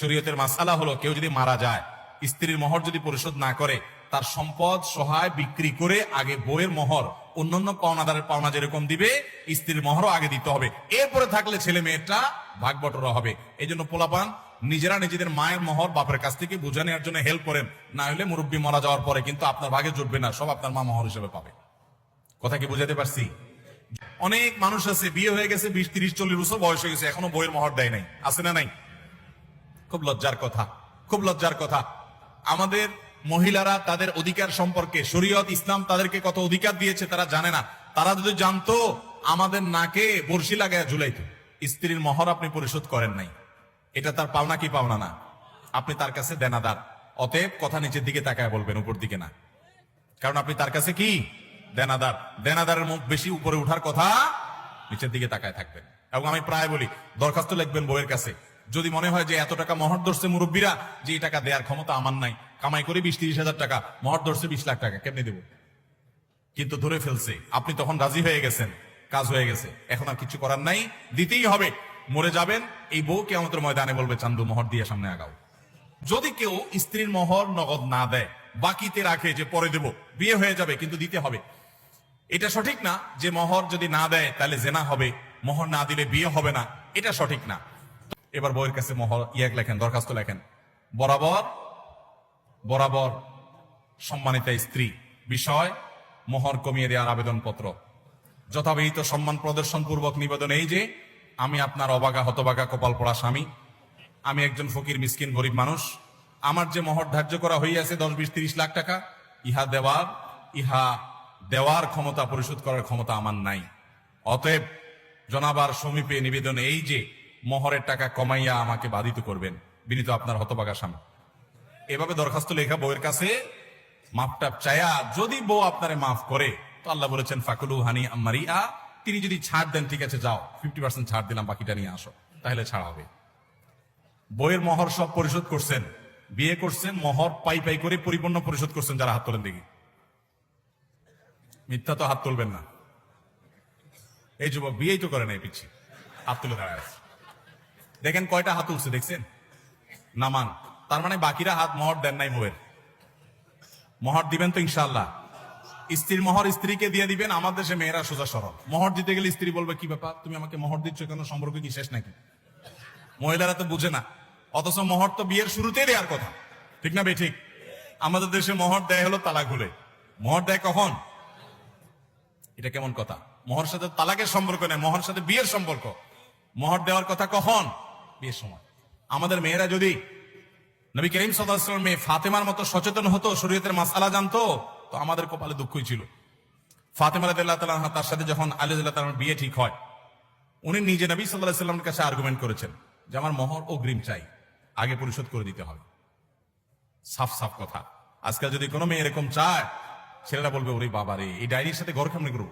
শরীয়তের মাসালা হলো কেউ যদি মারা যায়, স্ত্রীর মোহর যদি পরিশোধ না করে, তার সম্পদ, সহায় বিক্রি করে আগে বইয়ের মোহর, অন্যান্য পাওনাদারের পাওনা যেরকম দিবে, স্ত্রীর মোহরও আগে দিতে হবে। এরপরে থাকলে ছেলে মেয়েটা ভাগ বটরা হবে। এই জন্য পোলাপান, নিজেরা নিজেদের মায়ের মোহর বাপের কাছ থেকে বুঝে নেওয়ার জন্য হেল্প করেন। না হলে মুরব্বী মারা যাওয়ার পরে কিন্তু আপনার ভাগে জুটবে না, সব আপনার মা মোহর হিসেবে পাবে। কথা কি বুঝাতে পারছি? অনেক মানুষ আছে, বিয়ে হয়ে গেছে, বিশ, তিরিশ, চল্লিশ বছর বয়স হয়ে গেছে, এখনও বইয়ের মোহর দেয় নাই। আছে না নাই? খুব লজ্জার কথা, খুব লজ্জার কথা। আমাদের মহিলারা তাদের অধিকার সম্পর্কে, শরীয়ত, ইসলাম তাদেরকে কত অধিকার দিয়েছে তারা জানে না। তারা যদি জানতো, আমাদের নাকে বর্ষি লাগায় ঝুলাইতো। স্ত্রীর মহর আপনি পরিশোধ করেন নাই। এটা তার পাওনা কি পাওনা না? আপনি তার কাছে দেনাদার। অতএব কথা নিচের দিকে তাকায় বলবেন, উপর দিকে না। কারণ আপনি তার কাছে কি? দেনাদার। দেনাদারের মুখ বেশি উপরে উঠার কথা নিচের দিকে তাকায় থাকবেন। এবং আমি প্রায় বলি, দরখাস্ত লিখবেন বইয়ের কাছে। যদি মনে হয় যে এত টাকা মহর ধরছে মুরব্বীরা, যে এই টাকা দেওয়ার ক্ষমতা আমার নাই, কামাই করে বিশ তিরিশ হাজার টাকা, মহর ধরছে বিশ লাখ টাকা, কেমনি দেব? কিন্তু ধরে ফেলছে, আপনি তখন রাজি হয়ে গেছেন, কাজ হয়ে গেছে, এখন আর কিছু করার নাই, দিতেই হবে, মরে যাবেন, এই বউ কে আমাদের ময়দানে বলবে, চান্দু মহর দিয়ে সামনে আগাও। যদি কেউ স্ত্রীর মহর নগদ না দেয়, বাকিতে রাখে যে পরে দেব, বিয়ে হয়ে যাবে, কিন্তু দিতে হবে। এটা সঠিক না, যে মহর যদি না দেয়, তাহলে জেনা হবে, মহর না দিলে বিয়ে হবে না, এটা সঠিক না। এবার বইয়ের কাছে মোহর ইয়েক লেখেন, দরখাস্ত লেখেন। বরাবর বরাবর সম্মানিতা স্ত্রী, বিষয়, মোহর কমিয়ে দেওয়ার আবেদনপত্র। যথাবিহিত সম্মান প্রদর্শন পূর্বক নিবেদন এই যে, আমি আপনার অবাগা, হতবাগা, কপাল পড়া স্বামী। আমি একজন ফকির, মিসকিন, গরিব মানুষ। আমার যে মহর ধার্য করা হইয়াছে দশ, বিশ, তিরিশ লাখ টাকা, ইহা দেওয়ার ইহা দেওয়ার ক্ষমতা পরিশোধ করার ক্ষমতা আমার নাই। অতএব জনাবার সমীপে নিবেদন এই যে মহরের টাকা কমাইয়া আমাকে বাধিত করবেন। বিনীত আপনার হতবাগা স্বামী। এভাবে দরখাস্ত লেখা বউয়ের কাছে মাপটাপ চায়া যদি বউ আপনারে মাফ করে, তো আল্লাহ বলেছেন, ফাকুলু হানি আম্মারিয়া। তিনি যদি ছাড় দেন, ঠিক আছে, যাও ফিফটি পার্সেন্ট ছাড় দিলাম, বাকিটা নিয়ে আসো, তাহলে ছাড়া হবে। বইয়ের মহর সব পরিশোধ করছেন, বিয়ে করছেন, মহর পাই পাই করে পরিপূর্ণ পরিশোধ করছেন, যারা হাত তোলেন দেখি। মিথ্যা তো হাত তুলবেন না। এই যুবক বিয়েই তো করে নাই পিছিয়ে হাত তুলে দাঁড়ায় আছে। দেখেন কয়টা হাত উঠছে, দেখছেন? নামান। তার মানে বাকিরা হাত মহর দেন নাই বউয়ের মহর দিবেন তো ইনশাল্লাহ স্ত্রীর মহর স্ত্রীকে দিয়ে দিবেন, আমার দেশে মেয়েরা সোজা সরল। মহর দিতে গেলে স্ত্রী বলবে, কি ব্যাপার? তুমি আমাকে মহর দিচ্ছ কেন? সম্পর্ক কি শেষ নাকি? মহিলারা তো বুঝে না। অথচ মহর তো বিয়ের শুরুতেই দেওয়ার কথা। ঠিক না বে ঠিক। আমাদের দেশে মহর দেয় হলো তালাক হলে মহর দেয় কখন? এটা কেমন কথা? মহর সাথে তালাকের সম্পর্ক নেই, মহর সাথে বিয়ের সম্পর্ক। মহর দেওয়ার কথা কখন? বিয়ের সময়। আমাদের মেয়েরা যদি নবী করিম সাল্লাল্লাহু মেয়ে ফাতেমার মতো সচেতন হতো, শরীয়তের মাসালা জানতো, তো আমাদের কপালে দুঃখই ছিল। ফাতেমা রাদিয়াল্লাহু তাআলা আনহা তার সাথে যখন আলী রাদিয়াল্লাহু তাআলার বিয়ে ঠিক হয়, উনি নিজে নবী সাল্লামের কাছে আর্গুমেন্ট করেছেন যে আমার মোহর অগ্রিম চাই, আগে পরিশোধ করে দিতে হবে। সাফ সাফ কথা। আজকাল যদি কোনো মেয়ে এরকম চায়, ছেলেরা বলবে, ওরে বাবা রে, এই ডায়েরির সাথে ঘর কেমনি করব?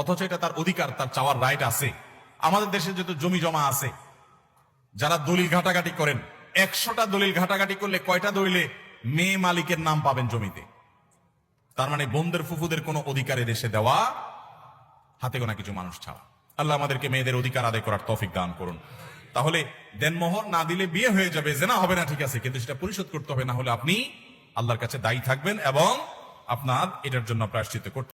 অথচ এটা তার অধিকার, তার চাওয়ার রাইট আছে। আমাদের দেশে যত জমি জমা আছে যারা দলিল ঘাটাঘাটি করেন, একশোটা দলিল ঘাটাঘাটি করলে কয়টা দলিলে মেয়ে মালিকের নাম পাবেন জমিতে? তার মানে বোনদের ফুফুদের কোনো অধিকার দেশে দেওয়া, হাতে গোনা কিছু মানুষ ছাড়া। আল্লাহ আমাদেরকে মেয়েদের অধিকার আদায় করার তৌফিক দান করুন। তাহলে দেনমোহর না দিলে বিয়ে হয়ে যাবে, জেনা হবে না, ঠিক আছে, কিন্তু সেটা পরিশোধ করতে হবে, না হলে আপনি আল্লাহর কাছে দায়ী থাকবেন এবং আপনার এটার জন্য প্রায়শ্চিত করতে